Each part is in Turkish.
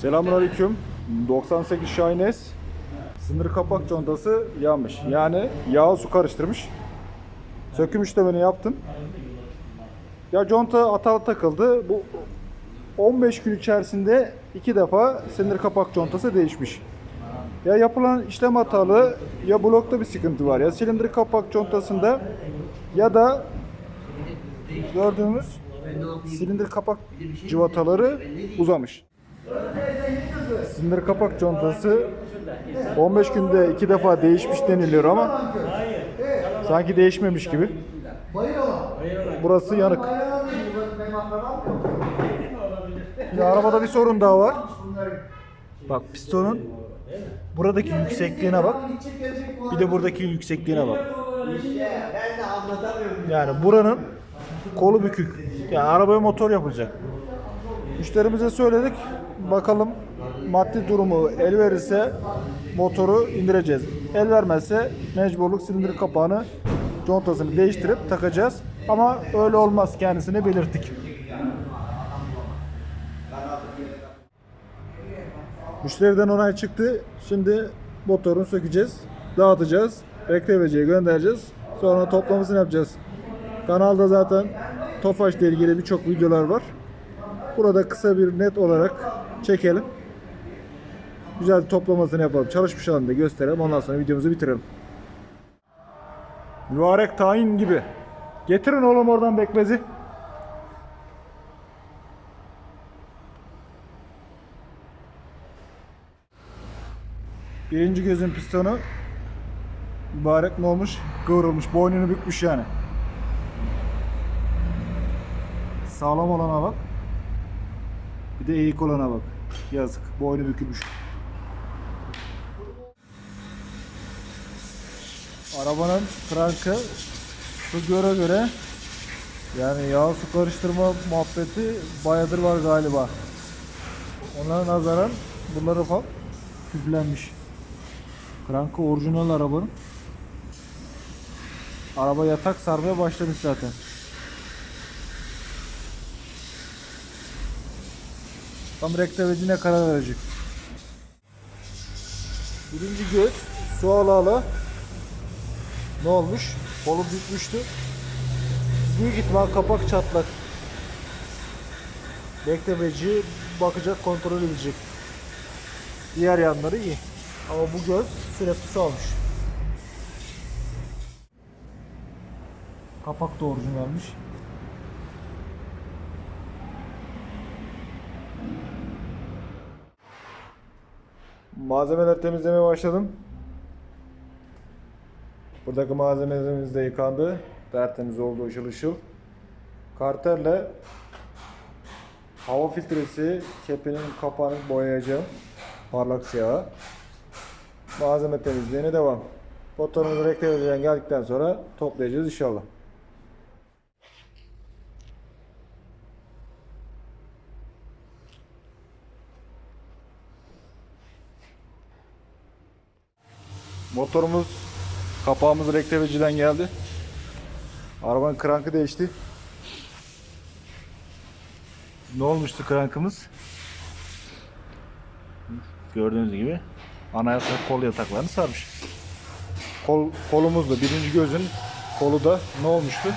Selamünaleyküm. 98 Shine S. Sınır kapak contası yanmış. Yani yağ su karıştırmış. Söküm işlemini yaptım. Ya conta hatalı takıldı. Bu 15 gün içerisinde iki defa sinir kapak contası değişmiş. Ya yapılan işlem hatalı ya blokta bir sıkıntı var ya silindir kapak contasında ya da gördüğümüz silindir kapak cıvataları uzamış. Silindir kapak contası 15 günde iki defa değişmiş deniliyor ama sanki değişmemiş gibi. Burası yanık. Şimdi arabada bir sorun daha var. Bak pistonun buradaki yüksekliğine bak. Bir de buradaki yüksekliğine bak. Yani buranın kolu bükük. Yani arabaya motor yapılacak. Müşterimize söyledik. Bakalım maddi durumu el verirse motoru indireceğiz. El vermezse mecburluk silindir kapağını contasını değiştirip takacağız. Ama öyle olmaz kendisine belirttik. Müşteriden onay çıktı. Şimdi motorunu sökeceğiz. Dağıtacağız. Rekteveciye göndereceğiz. Sonra toplamasını yapacağız. Kanalda zaten Tofaş ile ilgili birçok videolar var. Burada kısa bir net olarak çekelim. Güzel toplamasını yapalım. Çalışmış halinde gösterelim. Ondan sonra videomuzu bitirelim. Mübarek tayin gibi. Getirin oğlum oradan bekmezi. Birinci gözün pistonu mübarek ne olmuş? Kıvrılmış. Boynunu bükmüş yani. Sağlam olana bak. Bir de eğik olana bak. Yazık. Boynu bükülmüş. Arabanın krankı su göre göre yani yağ su karıştırma muhabbeti bayadır var galiba. Ona nazaran bunları falan küflenmiş. Krankı orijinal arabanın. Araba yatak sarmaya başlamış zaten. Tam rektevecine karar verecek. Birinci göz su ala ala ne olmuş? Kolu bükmüştü. Büyük ihtimal kapak çatlak. Rekteveci bakacak, kontrol edecek. Diğer yanları iyi. Ama bu göz sürekli almış. Kapak da orijinalmiş. Malzemeler temizlemeye başladım. Buradaki malzemelerimiz de yıkandı. Tertemiz oldu ışıl ışıl. Karterle hava filtresi kepinin kapağını boyayacağım. Parlak siyah. Malzeme temizliğine devam. Motorumuzu rektörden geldikten sonra toplayacağız inşallah. Motorumuz kapağımız rekteveciden geldi. Arabanın krankı değişti. Ne olmuştu krankımız? Gördüğünüz gibi ana yatak kol yataklarını sarmış. Kol, kolumuz da birinci gözün kolu da ne olmuştu?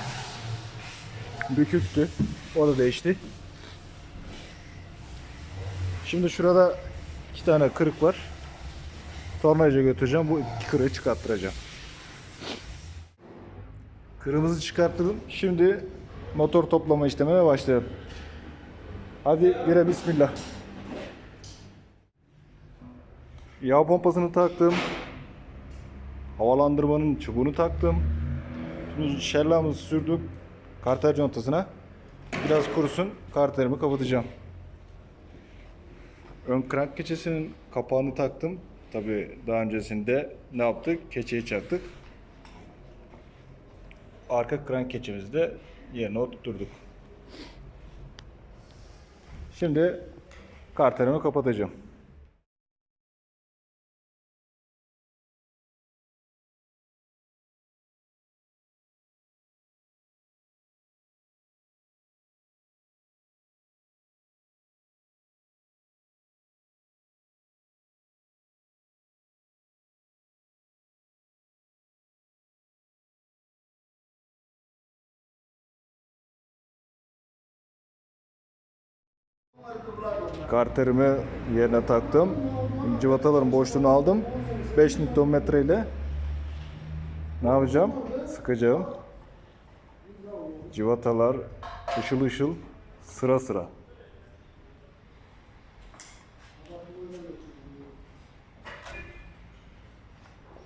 Büküktü. O da değişti. Şimdi şurada iki tane kırık var. Tornacıya götüreceğim. Bu iki kırığı çıkarttıracağım. Kırmızı çıkarttırdım. Şimdi motor toplama işlemine başlayalım. Hadi bire bismillah. Yağ pompasını taktım. Havalandırmanın çubuğunu taktım. Şimdi şerlamızı sürdüm. Karter contasına. Biraz kurusun. Karterimi kapatacağım. Ön krank keçesinin kapağını taktım. Tabi daha öncesinde ne yaptık? Keçeyi çaktık. Arka krank keçemizi de yerine oturturduk. Şimdi karterimi kapatacağım. Karterimi yerine taktım. Civataların boşluğunu aldım. 5 Nm ile ne yapacağım? Sıkacağım. Civatalar ışıl ışıl sıra sıra.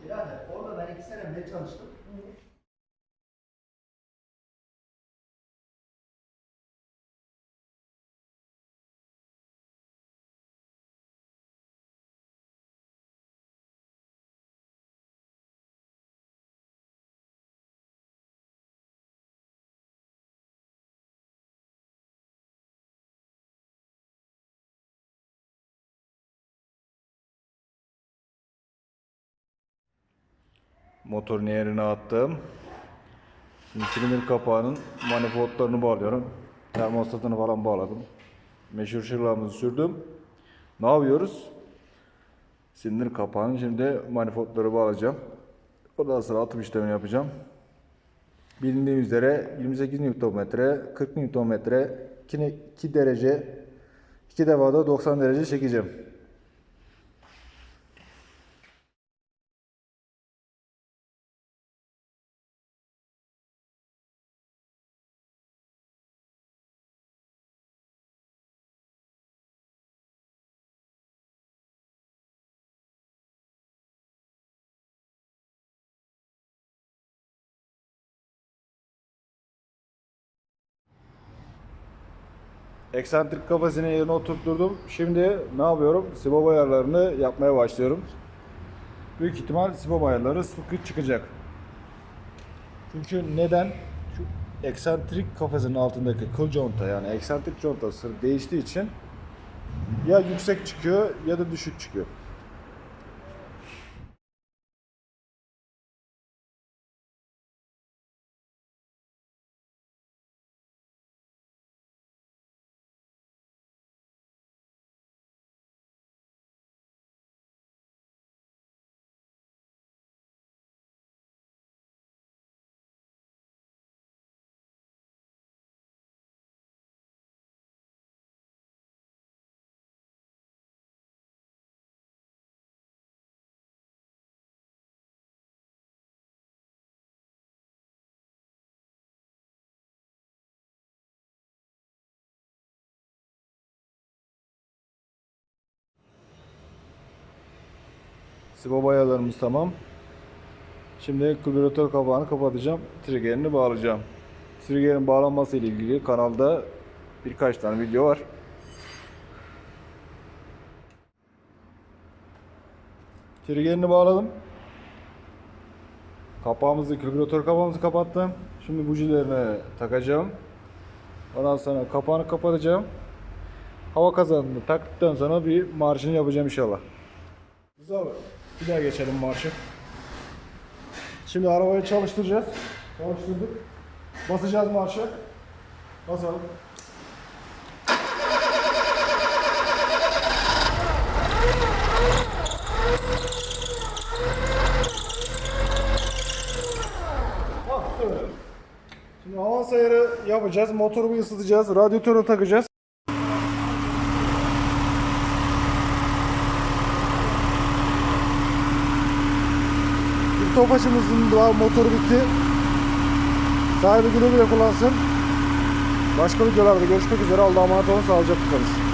Birader orada ben iki sene bile çalıştım. Motorun yerine attım. Şimdi silindir kapağının manifoldlarını bağlıyorum. Termostatını falan bağladım. Meşhur şırlağımızı sürdüm. Ne yapıyoruz? Silindir kapağının şimdi manifoldları bağlayacağım. Ondan sonra atım işlemini yapacağım. Bilindiği üzere 28 Nm, 40 Nm, 2, 2 derece, 2 defada 90 derece çekeceğim. Eksantrik kafasını yerine oturtturdum. Şimdi ne yapıyorum? Sibop ayarlarını yapmaya başlıyorum. Büyük ihtimal sibop ayarları sıkı çıkacak. Çünkü neden? Şu eksantrik kafasının altındaki kıl conta yani eksantrik contası değiştiği için ya yüksek çıkıyor ya da düşük çıkıyor. Sibop ayarlarımız tamam. Şimdi karbüratör kapağını kapatacağım. Triggerini bağlayacağım. Triggerin bağlanması ile ilgili kanalda birkaç tane video var. Triggerini bağladım. Kapağımızı, karbüratör kapağımızı kapattım. Şimdi bujilerini takacağım. Ondan sonra kapağını kapatacağım. Hava kazanını taktıktan sonra bir marşını yapacağım inşallah. Güzel. Bir daha geçelim marşı. Şimdi arabayı çalıştıracağız. Çalıştırdık. Basacağız marşı. Basalım. Şöyle. Şimdi avans ayarı yapacağız. Motoru ısıtacağız. Radyatörü takacağız. Daha motoru bitti. Sahibi güle güle kullansın. Başka videolarda görüşmek üzere. Allah'a emanet olun. Sağlıcakla kalın.